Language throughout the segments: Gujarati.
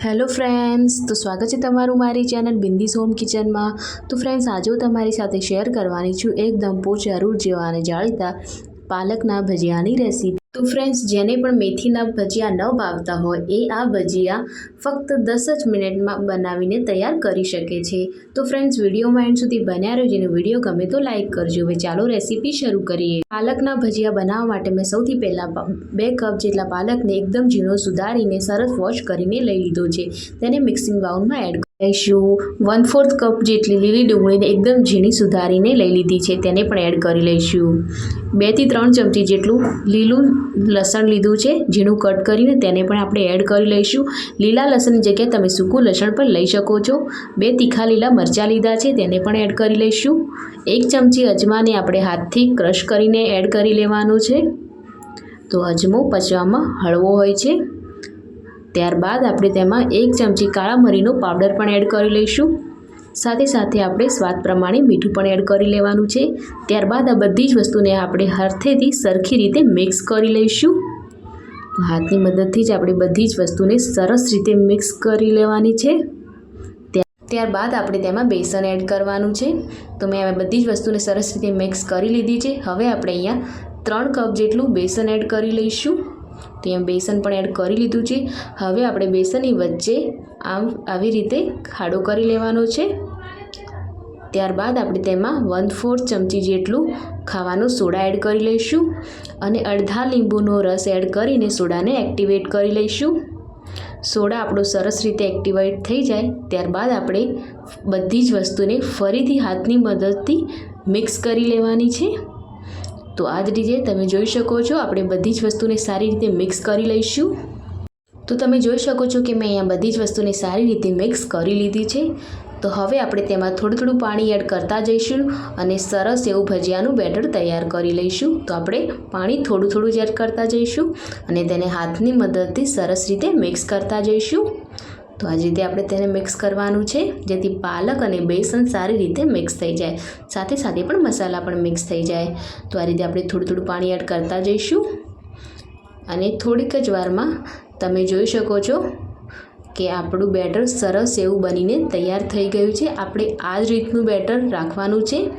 હેલો ફ્રેન્ડ્સ, તો સ્વાગત છે તમારું મારી ચેનલ બિંદીસ હોમ કિચનમાં. તો ફ્રેન્ડ્સ, આજે હું તમારી સાથે શેર કરવાની છું એકદમ પોચારૂ જેવા અને જાણીતા પાલકના ભજીયાની રેસીપી. તો ફ્રેન્ડ્સ જેને પણ મેથીના ભજીયા ન ભાવતા હોય, એ આ ભજીયા ફક્ત દસ જ મિનિટમાં બનાવીને તૈયાર કરી શકે છે. તો ફ્રેન્ડ્સ વિડીયોમાં એન્ડ સુધી બન્યા રહ્યો જેનો વીડિયો ગમે તો લાઇક કરજો. હવે ચાલો રેસીપી શરૂ કરીએ. પાલકના ભજીયા બનાવવા માટે મેં સૌથી પહેલાં બે કપ જેટલા પાલકને એકદમ ઝીણો સુધારીને સરસ વોશ કરીને લઈ લીધો છે. તેને મિક્સિંગ બાઉલમાં એડ લઈશું વન ફોર્થ કપ જેટલી લીલી ડુંગળીને એકદમ ઝીણી સુધારીને લઈ લીધી છે. તેને પણ એડ કરી લઈશું. બેથી ત્રણ ચમચી જેટલું લીલું લસણ લીધું છે, ઝીણું કટ કરીને તેને પણ આપણે એડ કરી લઈશું. લીલા લસણની જગ્યાએ તમે સૂકું લસણ પણ લઈ શકો છો. બે તીખા લીલા મરચાં લીધા છે, તેને પણ એડ કરી લઈશું. એક ચમચી અજમાને આપણે હાથથી ક્રશ કરીને એડ કરી લેવાનું છે. તો અજમો પચવામાં હળવો હોય છે. ત્યારબાદ આપણે તેમાં એક ચમચી કાળા મરીનો પાવડર પણ એડ કરી લઈશું. સાથે સાથે આપણે સ્વાદ પ્રમાણે મીઠું પણ એડ કરી લેવાનું છે. ત્યારબાદ આ બધી જ વસ્તુને આપણે હાથેથી સરખી રીતે મિક્સ કરી લઈશું. હાથની મદદથી જ આપણે બધી જ વસ્તુને સરસ રીતે મિક્સ કરી લેવાની છે. ત્યારબાદ આપણે તેમાં બેસન એડ કરવાનું છે. તો મેં હવે બધી જ વસ્તુને સરસ રીતે મિક્સ કરી લીધી છે. હવે આપણે અહીંયા ત્રણ કપ જેટલું બેસન એડ કરી લઈશું. તો અહીંયા બેસન પણ એડ કરી લીધું છે. હવે આપણે બેસનની વચ્ચે આમ આવી રીતે ખાડો કરી લેવાનો છે. ત્યારબાદ આપણે તેમાં વન ફોર્થ ચમચી જેટલું ખાવાનું સોડા એડ કરી લઈશું અને અડધા લીંબુનો રસ એડ કરીને સોડાને એક્ટિવેટ કરી લઈશું. સોડા આપણો સરસ રીતે એક્ટિવેટ થઈ જાય. ત્યારબાદ આપણે બધી જ વસ્તુને ફરીથી હાથની મદદથી મિક્સ કરી લેવાની છે. તો આ જ રીતે તમે જોઈ શકો છો, આપણે બધી જ વસ્તુને સારી રીતે મિક્સ કરી લઈશું. તો તમે જોઈ શકો છો કે મેં અહીંયા બધી જ વસ્તુને સારી રીતે મિક્સ કરી લીધી છે. તો હવે આપણે તેમાં થોડું થોડું પાણી એડ કરતા જઈશું અને સરસ એવું ભજીયાનું બેટર તૈયાર કરી લઈશું. તો આપણે પાણી થોડું થોડું જ એડ કરતા જઈશું અને તેને હાથની મદદથી સરસ રીતે મિક્સ કરતા જઈશું. તો આ રીતે આપણે તેને મિક્સ કરવાનું છે, જેથી પાલક અને બેસન સારી રીતે મિક્સ થઈ જાય. સાથે સાથે પણ મસાલા પણ મિક્સ થઈ જાય. તો આ રીતે આપણે થોડું થોડું પાણી એડ કરતા જઈશું. અને થોડીક જ વારમાં તમે જોઈ શકો છો કે આપણું બેટર સરસ એવું બનીને તૈયાર થઈ ગયું છે. આપણે આ જ રીતનું બેટર રાખવાનું છે.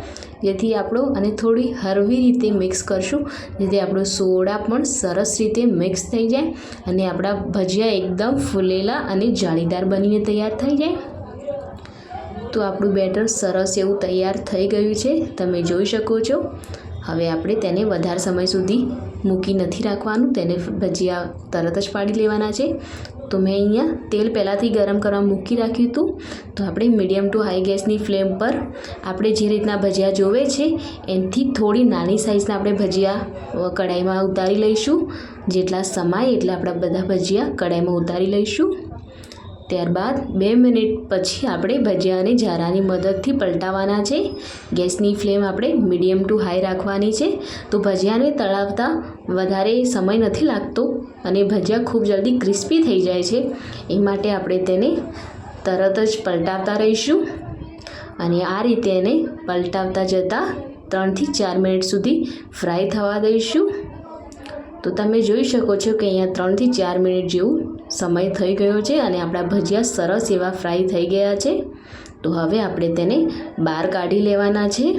જેથી આપણો અને થોડી હળવી રીતે મિક્સ કરશું. જેથી આપણો સોડા પણ સરસ રીતે મિક્સ થઈ જાય અને આપણા ભજીયા એકદમ ફૂલેલા અને જાળીદાર બનીને તૈયાર થઈ જાય. તો આપણું બેટર સરસ એવું તૈયાર થઈ ગયું છે. તમે જોઈ શકો છો. હવે આપણે તેને વધારે સમય સુધી મૂકી નથી રાખવાનું. તેને ભજીયા તરત જ પાડી લેવાના છે. તો મેં અહીંયા તેલ પહેલાંથી ગરમ કરવા મૂકી રાખ્યું હતું. તો આપણે મીડિયમ ટુ હાઈ ગેસની ફ્લેમ પર આપણે જે રીતના ભજીયા જોવે છે, એનાથી થોડી નાની સાઇઝના આપણે ભજીયા કઢાઈમાં ઉતારી લઈશું. જેટલા સમાય એટલા આપણા બધા ભજીયા કઢાઈમાં ઉતારી લઈશું. ત્યારબાદ બે મિનિટ પછી આપણે ભજીયાને જારાની મદદથી પલટાવવાના છે. ગેસની ફ્લેમ આપણે મીડિયમ ટુ હાઈ રાખવાની છે. તો ભજીયાને તળાવતા વધારે સમય નથી લાગતો અને ભજીયા ખૂબ જલ્દી ક્રિસ્પી થઈ જાય છે. એ માટે આપણે તેને તરત જ પલટાવતા રહીશું. અને આ રીતે એને પલટાવતા જતાં ત્રણથી ચાર મિનિટ સુધી ફ્રાય થવા દઈશું. તો તમે જોઈ શકો છો કે અહીંયા ત્રણથી ચાર મિનિટ જેવું સમય થઈ ગયો છે અને આપણા ભજીયા સરસ એવા ફ્રાય થઈ ગયા છે. તો હવે આપણે તેને બહાર કાઢી લેવાના છે.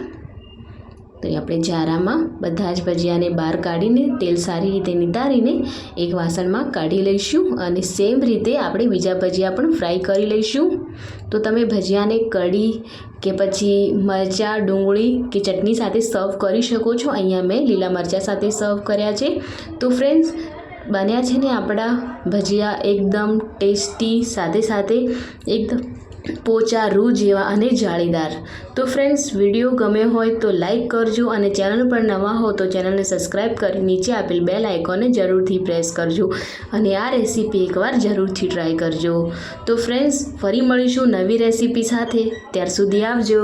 તો એ આપણે જારામાં બધા જ ભજીયાને બહાર કાઢીને તેલ સારી રીતે નિતારીને એક વાસણમાં કાઢી લઈશું અને સેમ રીતે આપણે બીજા ભજીયા પણ ફ્રાય કરી લઈશું. તો તમે ભજીયાને કઢી કે પછી મરચાં, ડુંગળી કે ચટણી સાથે સર્વ કરી શકો છો. અહીંયા મેં લીલા મરચાં સાથે સર્વ કર્યા છે. તો ફ્રેન્ડ્સ બન્યા છે ને આપણા ભજીયા એકદમ ટેસ્ટી, સાથે સાથે એકદમ પોચા રૂ જેવા અને જાળીદાર. તો ફ્રેન્ડ્સ વીડિયો ગમ્યો હોય તો લાઈક કરજો અને ચેનલ પર નવા હો તો ચેનલને સબસ્ક્રાઈબ કરી નીચે આપેલ બેલ આઇકોને જરૂરથી પ્રેસ કરજો અને આ રેસીપી એકવાર જરૂરથી ટ્રાય કરજો. તો ફ્રેન્ડ્સ ફરી મળીશું નવી રેસીપી સાથે. ત્યાર સુધી આવજો.